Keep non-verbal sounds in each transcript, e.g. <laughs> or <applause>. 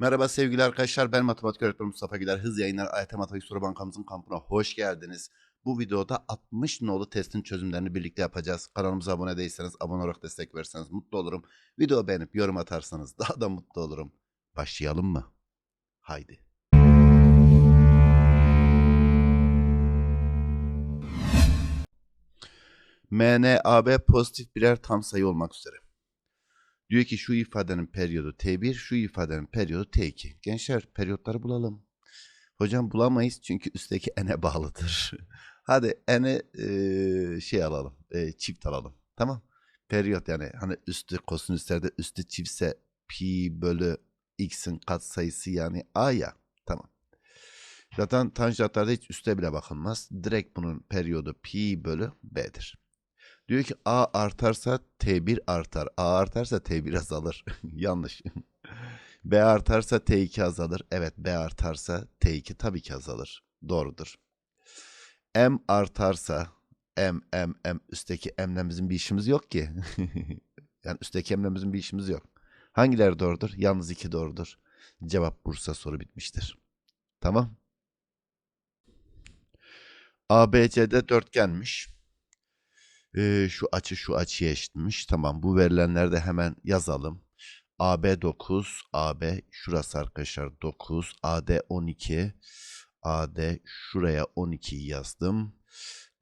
Merhaba sevgili arkadaşlar ben matematik öğretmeni Mustafa Güler. Hız yayınlar AYT Matematik Soru Bankamızın kampına hoş geldiniz. Bu videoda 60 nolu testin çözümlerini birlikte yapacağız. Kanalımıza abone değilseniz abone olarak destek verirseniz mutlu olurum. Video beğenip yorum atarsanız daha da mutlu olurum. Başlayalım mı? Haydi. MNAB pozitif birer tam sayı olmak üzere. Diyor ki şu ifadenin periyodu T1, şu ifadenin periyodu T2. Gençler periyotları bulalım. Hocam bulamayız çünkü üstteki n'e bağlıdır. <laughs> Hadi n'e e, şey alalım, e, çift alalım. Tamam. Periyot yani hani üstü kosinüslerde üstü çiftse pi bölü x'in katsayısı yani a ya. Tamam. Zaten tanjantlarda hiç üste bile bakılmaz. Direkt bunun periyodu pi bölü b'dir. Diyor ki A artarsa T1 artar. A artarsa T1 azalır. <laughs> Yanlış. <laughs> B artarsa T2 azalır. Evet B artarsa T2 tabii ki azalır. Doğrudur. M artarsa M, M, M üstteki M'le bizim bir işimiz yok ki. <laughs> yani üstteki M'le bizim bir işimiz yok. Hangileri doğrudur? Yalnız iki doğrudur. Cevap Bursa soru bitmiştir. Tamam. ABC'de dörtgenmiş. Ee, şu açı şu açıya eşitmiş. Tamam bu verilenleri de hemen yazalım. AB 9, AB şurası arkadaşlar 9, AD 12, AD şuraya 12'yi yazdım.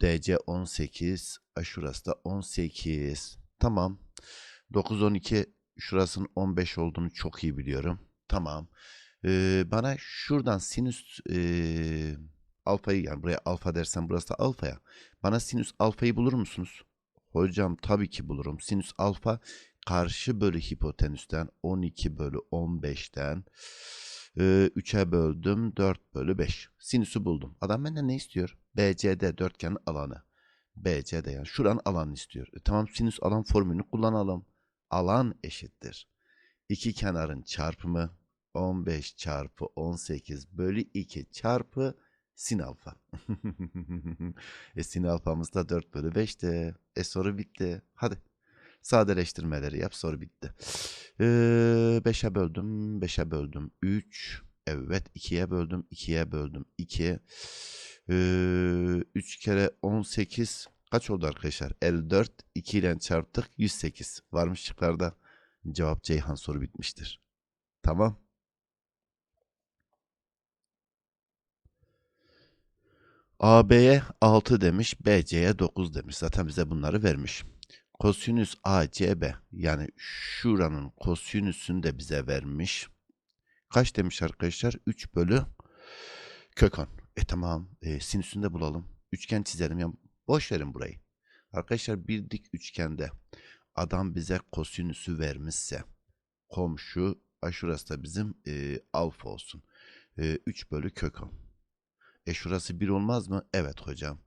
DC 18, a şurası da 18. Tamam. 9, 12 şurasının 15 olduğunu çok iyi biliyorum. Tamam. Ee, bana şuradan sinüs ee, alfayı yani buraya alfa dersen burası da alfa ya. Bana sinüs alfayı bulur musunuz? Hocam tabii ki bulurum. Sinüs alfa karşı bölü hipotenüsten 12 bölü 15'ten e, 3'e böldüm 4 bölü 5. Sinüsü buldum. Adam benden ne istiyor? BCD dörtgenin alanı. BCD yani şuranın alanını istiyor. E, tamam sinüs alan formülünü kullanalım. Alan eşittir. İki kenarın çarpımı 15 çarpı 18 bölü 2 çarpı sin alfa. <laughs> e sin alfamız da 4 bölü 5'ti. E soru bitti. Hadi. Sadeleştirmeleri yap soru bitti. Ee, 5'e böldüm. 5'e böldüm. 3. Evet 2'ye böldüm. 2'ye böldüm. 2. Ee, 3 kere 18. Kaç oldu arkadaşlar? 54. 2 ile çarptık. 108. Varmış şıklarda. Cevap Ceyhan soru bitmiştir. Tamam. AB'ye 6 demiş, BC'ye 9 demiş. Zaten bize bunları vermiş. Kosinüs ACB yani şuranın kosinüsünü de bize vermiş. Kaç demiş arkadaşlar? 3 bölü kök 10. E tamam. E, sinüsünü de bulalım. Üçgen çizelim. Ya, boş verin burayı. Arkadaşlar bir dik üçgende adam bize kosinüsü vermişse komşu şurası da bizim e, alfa olsun. E, 3 bölü kök 10. E şurası 1 olmaz mı? Evet hocam.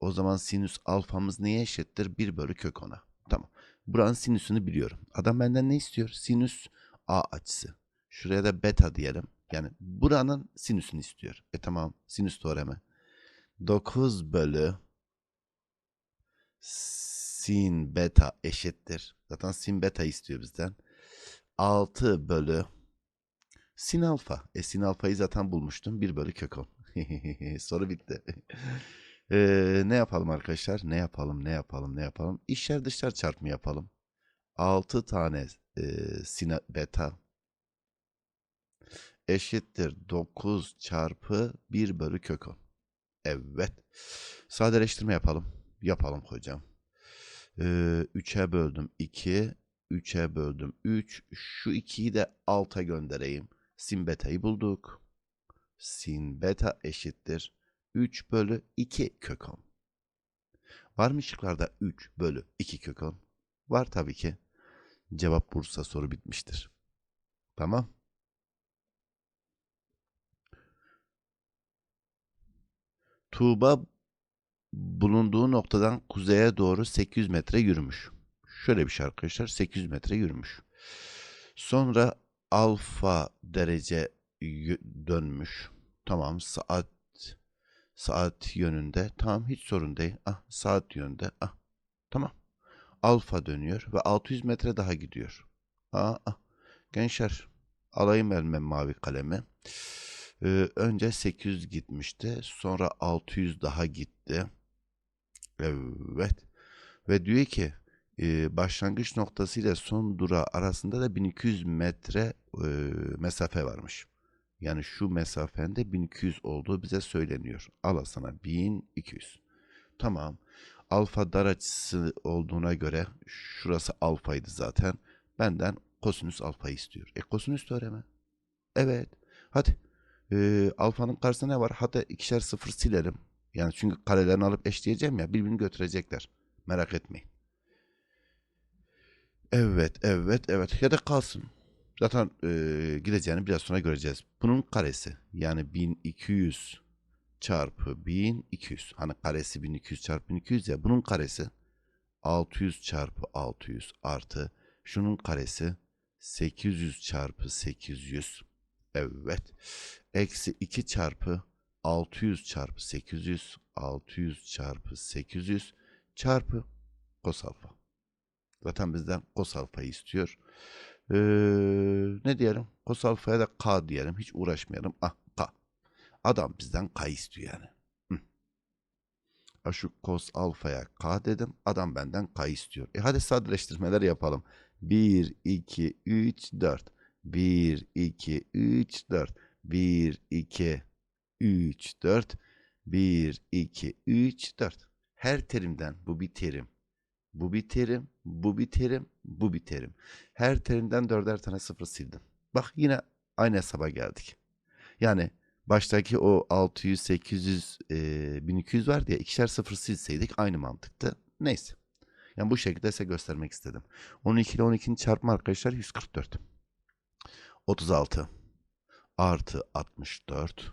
O zaman sinüs alfamız neye eşittir? 1 bölü kök 10'a. Tamam. Buranın sinüsünü biliyorum. Adam benden ne istiyor? Sinüs A açısı. Şuraya da beta diyelim. Yani buranın sinüsünü istiyor. E tamam. Sinüs teoremi. 9 bölü sin beta eşittir. Zaten sin beta istiyor bizden. 6 bölü sin alfa. E sin alfayı zaten bulmuştum. 1 bölü kök 10. <laughs> Soru bitti. <laughs> Ee, ne yapalım arkadaşlar? Ne yapalım? Ne yapalım? Ne yapalım? İşler dışlar çarpımı yapalım. 6 tane e, sine beta eşittir 9 çarpı 1 bölü kök 10. Evet. Sadeleştirme yapalım. Yapalım hocam. Ee, 3'e böldüm 2. 3'e böldüm 3. Şu 2'yi de alta göndereyim. Sin beta'yı bulduk. Sin beta eşittir 3 bölü 2 kök 10. Var mı şıklarda 3 bölü 2 kök 10? Var tabii ki. Cevap Bursa soru bitmiştir. Tamam. Tuğba bulunduğu noktadan kuzeye doğru 800 metre yürümüş. Şöyle bir şey arkadaşlar 800 metre yürümüş. Sonra alfa derece dönmüş. Tamam saat saat yönünde. Tamam hiç sorun değil. Ah saat yönünde. Ah tamam. Alfa dönüyor ve 600 metre daha gidiyor. Ah, ah. Gençler Alayım elime mavi kalemi. Ee, önce 800 gitmişti. Sonra 600 daha gitti. Evet. Ve diyor ki e, başlangıç noktası ile son durağı arasında da 1200 metre e, mesafe varmış. Yani şu mesafende 1200 olduğu bize söyleniyor. Al sana 1200. Tamam. Alfa dar açısı olduğuna göre şurası alfaydı zaten. Benden kosinüs alfayı istiyor. E kosinüs teoremi. Evet. Hadi. Ee, alfanın karşısında ne var? Hatta ikişer sıfır silerim. Yani çünkü karelerini alıp eşleyeceğim ya birbirini götürecekler. Merak etmeyin. Evet, evet, evet. Ya da kalsın. Zaten e, gideceğini biraz sonra göreceğiz. Bunun karesi yani 1200 çarpı 1200. Hani karesi 1200 çarpı 1200 ya. Bunun karesi 600 çarpı 600 artı şunun karesi 800 çarpı 800. Evet. Eksi 2 çarpı 600 çarpı 800. 600 çarpı 800 çarpı kos alfa. Zaten bizden kos alfayı istiyor. Ee, ne diyelim? Kos alfaya da k diyelim. Hiç uğraşmayalım. Ah k. Adam bizden k istiyor yani. Hı. Şu kos alfaya k dedim. Adam benden k istiyor. E hadi sadeleştirmeler yapalım. 1, 2, 3, 4. 1, 2, 3, 4. 1, 2, 3, 4. 1, 2, 3, 4. Her terimden bu bir terim. Bu bir terim, bu bir terim, bu bir terim. Her terimden dörder tane sıfır sildim. Bak yine aynı hesaba geldik. Yani baştaki o 600, 800, e, 1200 var diye ikişer sıfır silseydik aynı mantıktı. Neyse. Yani bu şekilde size göstermek istedim. 12 ile 12'nin çarpımı arkadaşlar 144. 36 artı 64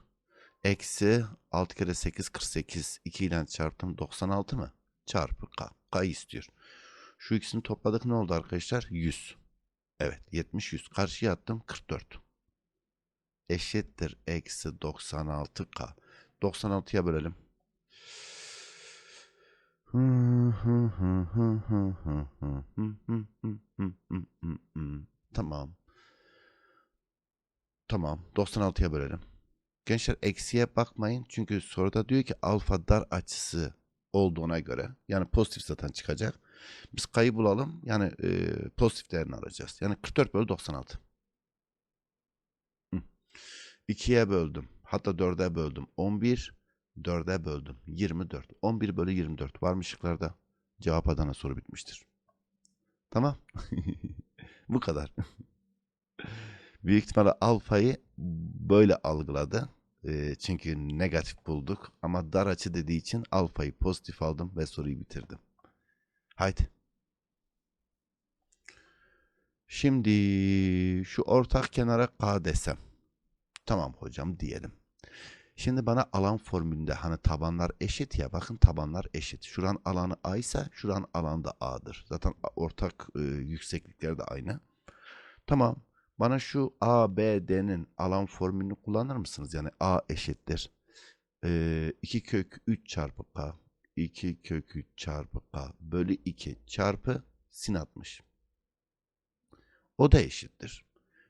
eksi 6 kere 8 48 2 ile çarptım 96 mı? Çarpı k. K istiyor. Şu ikisini topladık ne oldu arkadaşlar? 100. Evet 70 100. Karşıya attım 44. Eşittir eksi 96k. 96'ya bölelim. Tamam. Tamam. 96'ya bölelim. Gençler eksiye bakmayın. Çünkü soruda diyor ki alfa dar açısı olduğuna göre yani pozitif zaten çıkacak. Biz kayı bulalım. Yani e, pozitif değerini alacağız. Yani 44 bölü 96. Hı. 2'ye böldüm. Hatta 4'e böldüm. 11. 4'e böldüm. 24. 11 bölü 24. Var mı şıklarda? Cevap Adana soru bitmiştir. Tamam. <laughs> Bu kadar. <laughs> Büyük ihtimalle alfayı böyle algıladı. Çünkü negatif bulduk. Ama dar açı dediği için alfayı pozitif aldım ve soruyu bitirdim. Haydi. Şimdi şu ortak kenara k desem. Tamam hocam diyelim. Şimdi bana alan formülünde hani tabanlar eşit ya bakın tabanlar eşit. Şuran alanı a ise şuran alanı da a'dır. Zaten ortak e, yükseklikleri de aynı. Tamam. Bana şu a, b, d'nin alan formülünü kullanır mısınız? Yani a eşittir. E, 2 kök 3 çarpı k 2 kök 3 çarpı k bölü 2 çarpı sin 60. O da eşittir.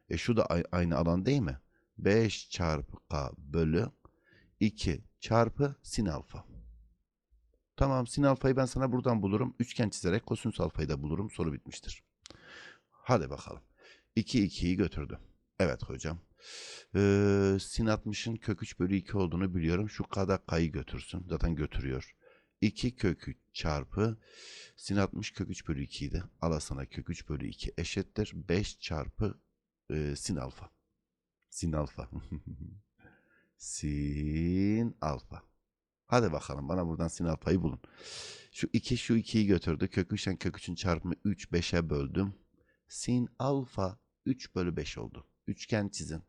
E şu da aynı alan değil mi? 5 çarpı k bölü 2 çarpı sin alfa. Tamam sin alfayı ben sana buradan bulurum. Üçgen çizerek kosinüs alfayı da bulurum. Soru bitmiştir. Hadi bakalım. 2 2'yi götürdü. Evet hocam. Ee, sin 60'ın kök 3 bölü 2 olduğunu biliyorum. Şu k'da k'yı götürsün. Zaten götürüyor. 2 kök 3 çarpı sin 60 kök 3 bölü 2 idi. Al sana kök 3 bölü 2 eşittir. 5 çarpı e, sin alfa. Sin alfa. <laughs> sin alfa. Hadi bakalım bana buradan sin alfayı bulun. Şu 2 şu 2'yi götürdü. Kök 3'ten kök 3'ün çarpımı 3 5'e böldüm. Sin alfa 3 bölü 5 oldu. Üçgen çizin.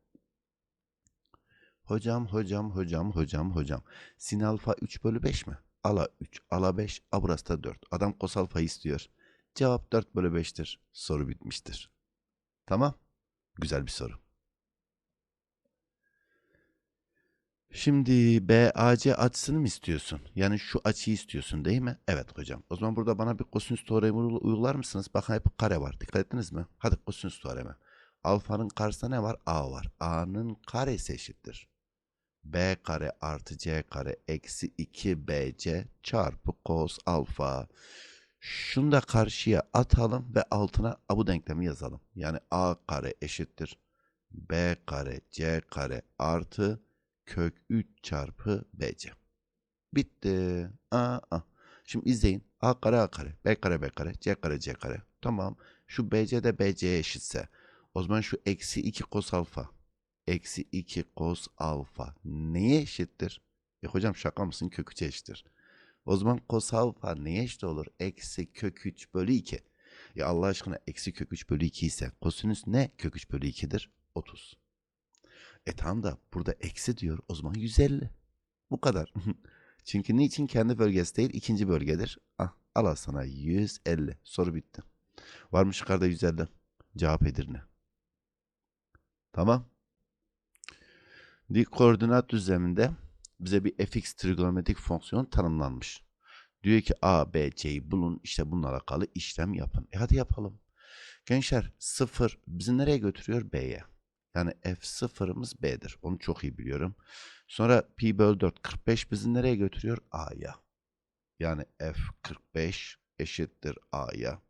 Hocam hocam hocam hocam hocam. Sin alfa 3 bölü 5 mi? Ala 3, ala 5, a burası da 4. Adam kos alfayı istiyor. Cevap 4 bölü 5'tir. Soru bitmiştir. Tamam. Güzel bir soru. Şimdi BAC açısını mı istiyorsun? Yani şu açıyı istiyorsun değil mi? Evet hocam. O zaman burada bana bir kosinüs teoremi uygular mısınız? Bakın hep kare var. Dikkat ettiniz mi? Hadi kosinüs teoremi. Alfanın karşısında ne var? A var. A'nın karesi eşittir. B kare artı C kare eksi 2 BC çarpı cos alfa. Şunu da karşıya atalım ve altına bu denklemi yazalım. Yani A kare eşittir. B kare C kare artı kök 3 çarpı BC. Bitti. Aa, aa. Şimdi izleyin. A kare A kare, B kare B kare, C kare C kare. Tamam. Şu BC de BC'ye eşitse. O zaman şu eksi 2 kos alfa. Eksi 2 kos alfa. Neye eşittir? E hocam şaka mısın? Kök 3'e eşittir. O zaman kos alfa neye eşit olur? Eksi kök 3 bölü 2. Ya Allah aşkına eksi kök 3 bölü 2 ise kosinüs ne kök 3 bölü 2'dir? 30. E tam da burada eksi diyor. O zaman 150. Bu kadar. <laughs> Çünkü niçin kendi bölgesi değil ikinci bölgedir. Ah, al sana 150. Soru bitti. Varmış yukarıda 150. Cevap Edirne. Tamam. Dik koordinat düzleminde bize bir fx trigonometrik fonksiyon tanımlanmış. Diyor ki a, b, c'yi bulun işte bununla alakalı işlem yapın. E hadi yapalım. Gençler 0 bizi nereye götürüyor? B'ye. Yani f sıfırımız b'dir. Onu çok iyi biliyorum. Sonra pi bölü 4 45 bizi nereye götürüyor? A'ya. Yani f 45 eşittir A'ya.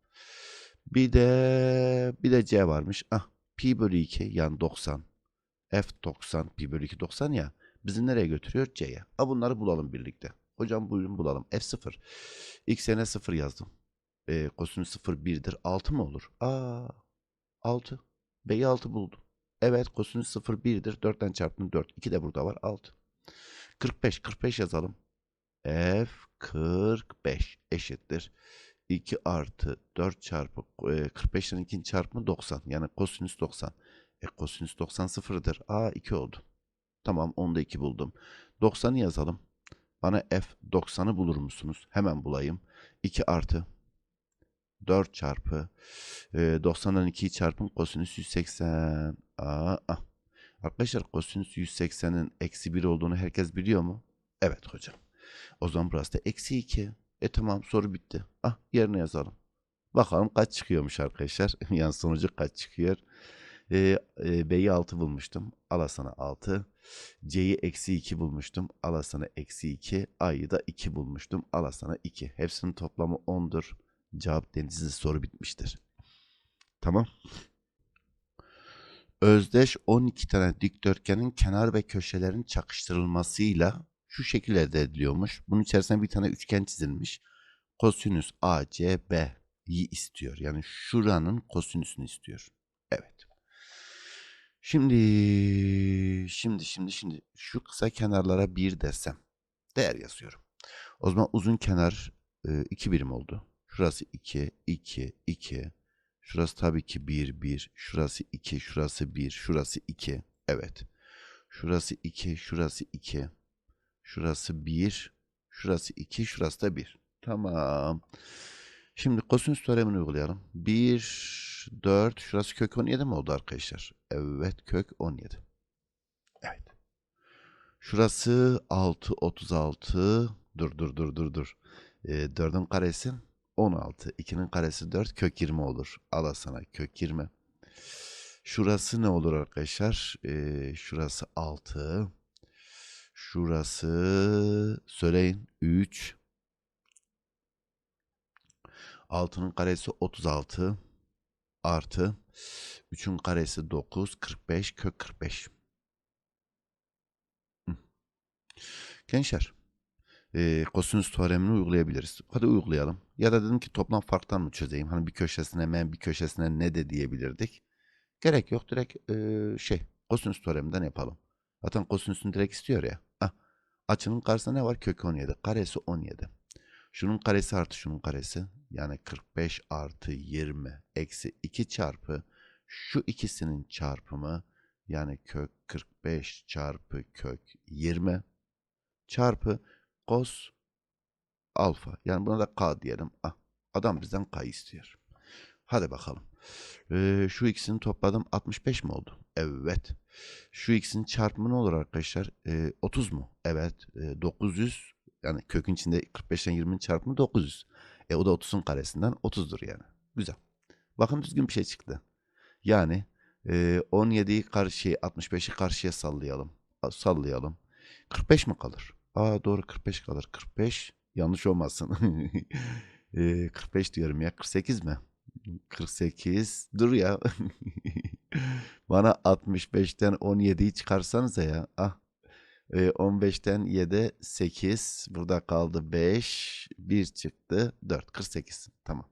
Bir de bir de C varmış. Ah pi bölü 2 yani 90. F 90 pi bölü 2 90 ya. Bizi nereye götürüyor? C'ye. Ha bunları bulalım birlikte. Hocam buyurun bulalım. F 0. X'e 0 yazdım. E, kosinüs 0 1'dir. 6 mı olur? Aa 6. B'yi 6 buldum. Evet kosinüs 0 1'dir. 4'ten çarptım 4. 2 de burada var 6. 45 45 yazalım. F 45 eşittir. 2 artı 4 çarpı e, 45'ten 2'nin çarpımı 90. Yani kosinüs 90. E kosinüs 90 sıfırdır. Aa 2 oldu. Tamam onu da 2 buldum. 90'ı yazalım. Bana F 90'ı bulur musunuz? Hemen bulayım. 2 artı 4 çarpı e, 90'dan 2'yi çarpın kosinüs 180. Aa, ah. Arkadaşlar kosinüs 180'in eksi 1 olduğunu herkes biliyor mu? Evet hocam. O zaman burası da eksi 2. E tamam soru bitti. Ah yerine yazalım. Bakalım kaç çıkıyormuş arkadaşlar. <laughs> yani sonucu kaç çıkıyor. E, e, B'yi 6 bulmuştum. Ala sana 6. C'yi eksi 2 bulmuştum. Ala sana eksi 2. A'yı da 2 bulmuştum. Ala sana 2. Hepsinin toplamı 10'dur. Cevap denizli soru bitmiştir. Tamam. Özdeş 12 tane dikdörtgenin kenar ve köşelerin çakıştırılmasıyla şu şekil elde ediliyormuş. Bunun içerisine bir tane üçgen çizilmiş. Kosinüs ACB'yi istiyor. Yani şuranın kosinüsünü istiyor. Evet. Şimdi, şimdi, şimdi, şimdi şu kısa kenarlara 1 desem değer yazıyorum. O zaman uzun kenar 2 birim oldu. Şurası 2, 2, 2. Şurası tabii ki 1, 1. Şurası 2, şurası 1, şurası 2. Evet. Şurası 2, şurası 2. Şurası 1, şurası 2, şurası da 1. Tamam. Şimdi kosinüs teoremini uygulayalım. 1, 4, şurası kök 17 mi oldu arkadaşlar? Evet, kök 17. Evet. Şurası 6, 36. Dur, dur, dur, dur, dur. E, 4'ün karesi 16. 2'nin karesi 4. Kök 20 olur. Al sana kök 20. Şurası ne olur arkadaşlar? E, şurası 6. Şurası söyleyin 3. 6'nın karesi 36 artı 3'ün karesi 9 45 kök 45. Hı. Gençler e, kosinüs teoremini uygulayabiliriz. Hadi uygulayalım. Ya da dedim ki toplam farktan mı çözeyim? Hani bir köşesine m bir köşesine ne de diyebilirdik. Gerek yok. Direkt e, şey kosinüs teoreminden yapalım. Zaten kosinüsünü direkt istiyor ya. Ah, açının karşısında ne var? Kök 17. Karesi 17. Şunun karesi artı şunun karesi. Yani 45 artı 20 eksi 2 çarpı şu ikisinin çarpımı yani kök 45 çarpı kök 20 çarpı cos alfa. Yani buna da k diyelim. Ah, adam bizden k istiyor. Hadi bakalım. Ee, şu ikisini topladım 65 mi oldu? Evet. Şu ikisinin çarpımı ne olur arkadaşlar? Ee, 30 mu? Evet. Ee, 900 yani kökün içinde 45'ten 20'nin çarpımı 900. E o da 30'un karesinden 30'dur yani. Güzel. Bakın düzgün bir şey çıktı. Yani Ee, 17'yi karşıya 65'i karşıya sallayalım. Sallayalım. 45 mi kalır? Aa doğru 45 kalır. 45 yanlış olmasın. <laughs> Ee, 45 diyorum ya. 48 mi? 48 dur ya. <laughs> Bana 65'ten 17'yi çıkarsanıza ya. Ah. Ee, 15'ten 7 8 burada kaldı 5 1 çıktı 4 48 tamam.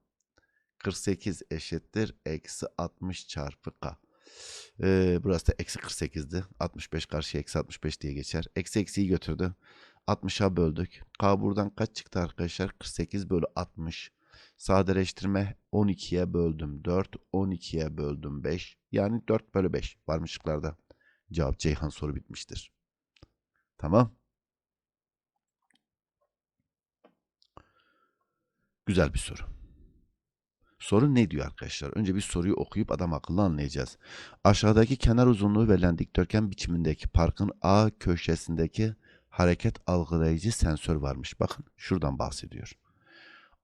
48 eşittir eksi 60 çarpı k. Ee, burası da eksi 48'di. 65 karşıya eksi 65 diye geçer. Eksi eksiyi götürdü. 60'a böldük. K buradan kaç çıktı arkadaşlar? 48 bölü 60. Sadeleştirme 12'ye böldüm 4. 12'ye böldüm 5. Yani 4 bölü 5 varmışlıklarda. Cevap Ceyhan soru bitmiştir. Tamam. Güzel bir soru. Soru ne diyor arkadaşlar? Önce bir soruyu okuyup adam akıllı anlayacağız. Aşağıdaki kenar uzunluğu verilen dikdörtgen biçimindeki parkın A köşesindeki hareket algılayıcı sensör varmış. Bakın şuradan bahsediyor.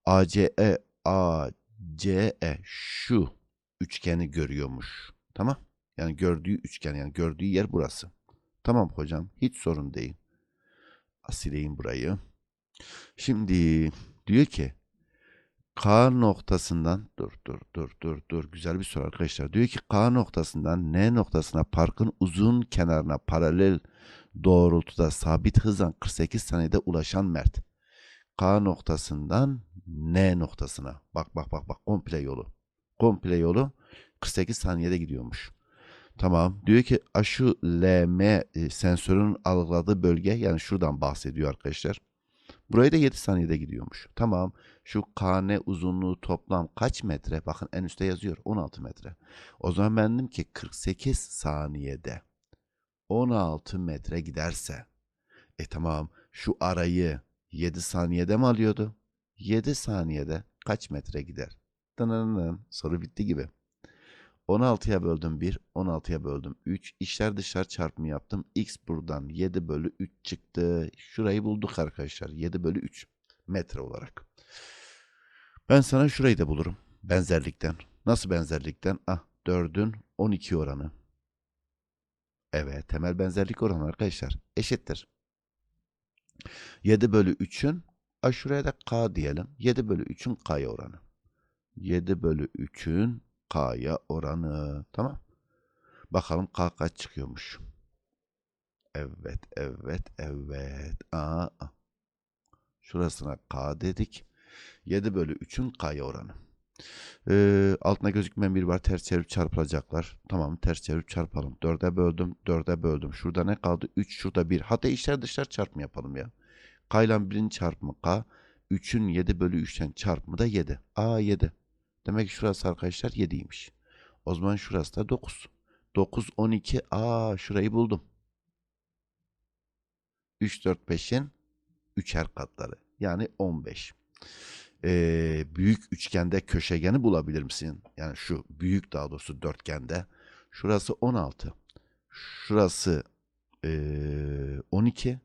ACE ACE şu üçgeni görüyormuş. Tamam? Yani gördüğü üçgen yani gördüğü yer burası. Tamam hocam hiç sorun değil. Sileyim burayı. Şimdi diyor ki K noktasından dur dur dur dur dur güzel bir soru arkadaşlar. Diyor ki K noktasından N noktasına parkın uzun kenarına paralel doğrultuda sabit hızla 48 saniyede ulaşan Mert. K noktasından N noktasına. Bak bak bak bak komple yolu. Komple yolu 48 saniyede gidiyormuş. Tamam. Diyor ki a, şu LM e, sensörün algıladığı bölge yani şuradan bahsediyor arkadaşlar. Buraya da 7 saniyede gidiyormuş. Tamam. Şu KN uzunluğu toplam kaç metre? Bakın en üstte yazıyor 16 metre. O zaman ben dedim ki 48 saniyede 16 metre giderse e tamam şu arayı 7 saniyede mi alıyordu? 7 saniyede kaç metre gider? Dınırının soru bitti gibi. 16'ya böldüm 1, 16'ya böldüm 3. İşler dışarı çarpımı yaptım. X buradan 7 bölü 3 çıktı. Şurayı bulduk arkadaşlar. 7 bölü 3 metre olarak. Ben sana şurayı da bulurum. Benzerlikten. Nasıl benzerlikten? Ah 4'ün 12 oranı. Evet temel benzerlik oranı arkadaşlar. Eşittir. 7 bölü 3'ün ah şuraya da K diyelim. 7 bölü 3'ün K'ya oranı. 7 bölü 3'ün K'ya oranı. Tamam. Bakalım K kaç çıkıyormuş. Evet, evet, evet. Aa. Şurasına K dedik. 7 bölü 3'ün K'ya oranı. Ee, altına gözükmeyen bir var. Ters çevirip çarpılacaklar. Tamam ters çevirip çarpalım. 4'e böldüm. 4'e böldüm. Şurada ne kaldı? 3 şurada 1. Hatta içler dışlar çarpımı yapalım ya. K ile 1'in çarpımı K. 3'ün 7 bölü 3'ten çarpımı da 7. Aa 7. Demek ki şurası arkadaşlar 7'ymiş. O zaman şurası da 9. 9, 12. Aa şurayı buldum. 3, 4, 5'in 3'er katları. Yani 15. Ee, büyük üçgende köşegeni bulabilir misin? Yani şu büyük daha doğrusu dörtgende. Şurası 16. Şurası ee, 12.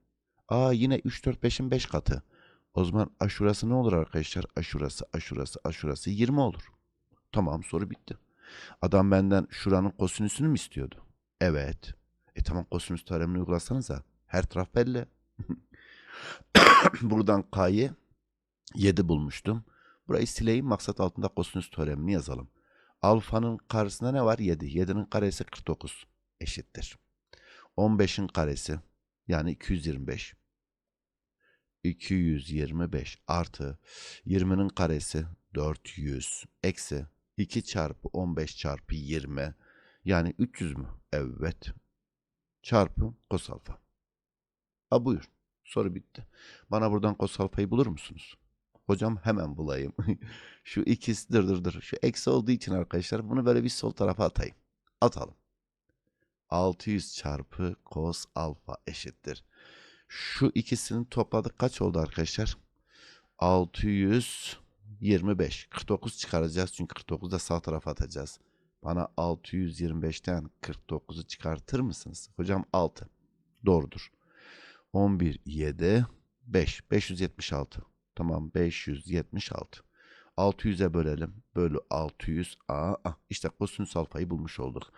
Aa yine 3, 4, 5'in 5 katı. O zaman aşurası ne olur arkadaşlar? Aşurası, aşurası, aşurası 20 olur. Tamam soru bitti. Adam benden şuranın kosinüsünü mü istiyordu? Evet. E tamam kosinüs teoremini uygulasanıza. Her taraf belli. <laughs> Buradan K'yı 7 bulmuştum. Burayı sileyim maksat altında kosinüs teoremini yazalım. Alfanın karşısında ne var? 7. 7'nin karesi 49 eşittir. 15'in karesi yani 225. 225 artı 20'nin karesi 400 eksi 2 çarpı 15 çarpı 20 yani 300 mü? Evet. Çarpı kos alfa. Ha buyur. Soru bitti. Bana buradan kos alfayı bulur musunuz? Hocam hemen bulayım. <laughs> Şu ikisi dır dır dır. Şu eksi olduğu için arkadaşlar bunu böyle bir sol tarafa atayım. Atalım. 600 çarpı kos alfa eşittir. Şu ikisini topladık kaç oldu arkadaşlar? 625. 49 çıkaracağız çünkü 49'u da sağ tarafa atacağız. Bana 625'ten 49'u çıkartır mısınız? Hocam 6. Doğrudur. 11, 7, 5. 576. Tamam 576. 600'e bölelim. Bölü 600. Aa, işte kosinüs alfayı bulmuş olduk.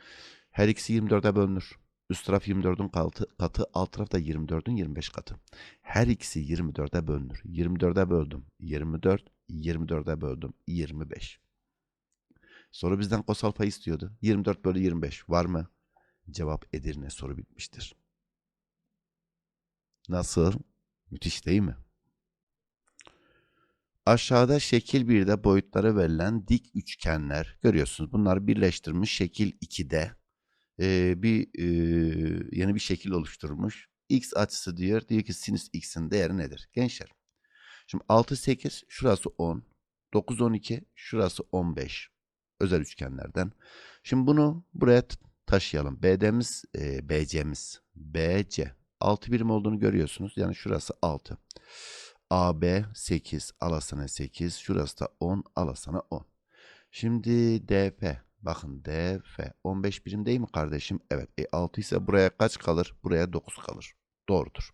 Her ikisi 24'e bölünür. Üst taraf 24'ün katı, katı, alt taraf da 24'ün 25 katı. Her ikisi 24'e bölünür. 24'e böldüm. 24, 24'e böldüm. 25. Soru bizden kosal pay istiyordu. 24 bölü 25 var mı? Cevap Edirne soru bitmiştir. Nasıl? Müthiş değil mi? Aşağıda şekil 1'de boyutları verilen dik üçgenler görüyorsunuz. Bunları birleştirmiş şekil 2'de e, bir e, yeni bir şekil oluşturmuş. X açısı diyor. Diyor ki sinüs x'in değeri nedir? Gençler. Şimdi 6 8 şurası 10. 9 12 şurası 15. Özel üçgenlerden. Şimdi bunu buraya taşıyalım. BD'miz e, BC'miz BC 6 birim olduğunu görüyorsunuz. Yani şurası 6. AB 8 alasana 8. Şurası da 10 alasana 10. Şimdi DF. Bakın DF 15 birim değil mi kardeşim? Evet. E 6 ise buraya kaç kalır? Buraya 9 kalır. Doğrudur.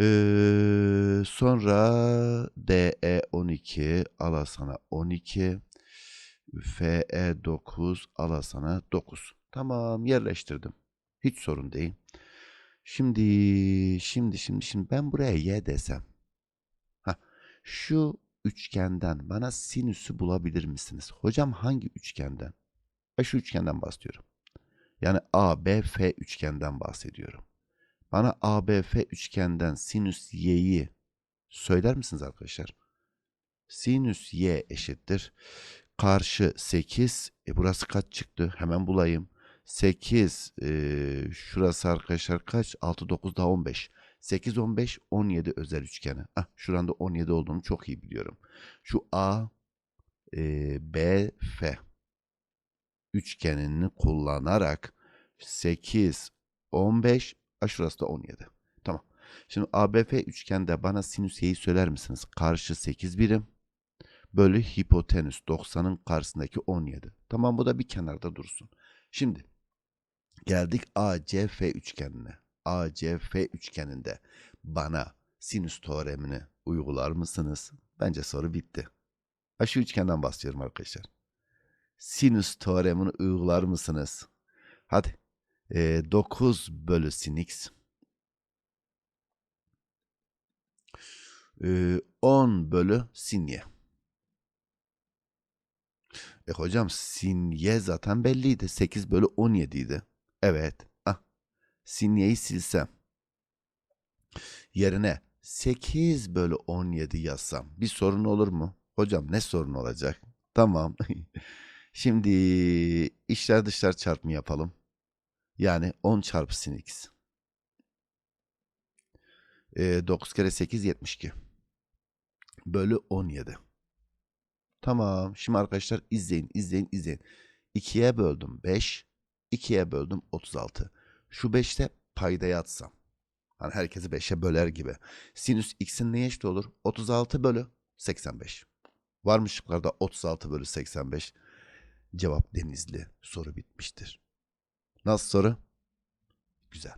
Ee, sonra DE 12 alasana 12. FE 9 alasana 9. Tamam yerleştirdim. Hiç sorun değil. Şimdi şimdi şimdi şimdi ben buraya y desem. Şu üçgenden bana sinüsü bulabilir misiniz? Hocam hangi üçgenden? E şu üçgenden bahsediyorum. Yani ABF üçgenden bahsediyorum. Bana ABF üçgenden sinüs y'yi söyler misiniz arkadaşlar? Sinüs y eşittir. Karşı 8. E burası kaç çıktı? Hemen bulayım. 8 e, şurası arkadaşlar kaç? 6 9 daha 15. 8 15 17 özel üçgeni. Ah şuranda 17 olduğunu çok iyi biliyorum. Şu A e, B F üçgenini kullanarak 8 15 ah şurası da 17. Tamam. Şimdi ABF üçgende bana sinüs y'yi söyler misiniz? Karşı 8 birim bölü hipotenüs 90'ın karşısındaki 17. Tamam bu da bir kenarda dursun. Şimdi geldik ACF üçgenine. ACF üçgeninde bana sinüs teoremini uygular mısınız? Bence soru bitti. Ha şu üçgenden bahsediyorum arkadaşlar. Sinüs teoremini uygular mısınız? Hadi. Ee, 9 bölü sin x. Ee, 10 bölü sin y. E hocam sin y zaten belliydi. 8 bölü 17 idi. Evet. Sin y'yi silsem. Yerine 8 bölü 17 yazsam bir sorun olur mu? Hocam ne sorun olacak? Tamam. <laughs> Şimdi içler dışlar çarpımı yapalım. Yani 10 çarpı sin x. E, 9 kere 8 72. Bölü 17. Tamam. Şimdi arkadaşlar izleyin, izleyin, izleyin. 2'ye böldüm 5. 2'ye böldüm 36. Şu 5'te paydaya atsam. Hani herkesi 5'e böler gibi. Sinüs x'in neye eşit olur? 36 bölü 85. Var mı şıklarda 36 bölü 85? Cevap Denizli. Soru bitmiştir. Nasıl soru? Güzel.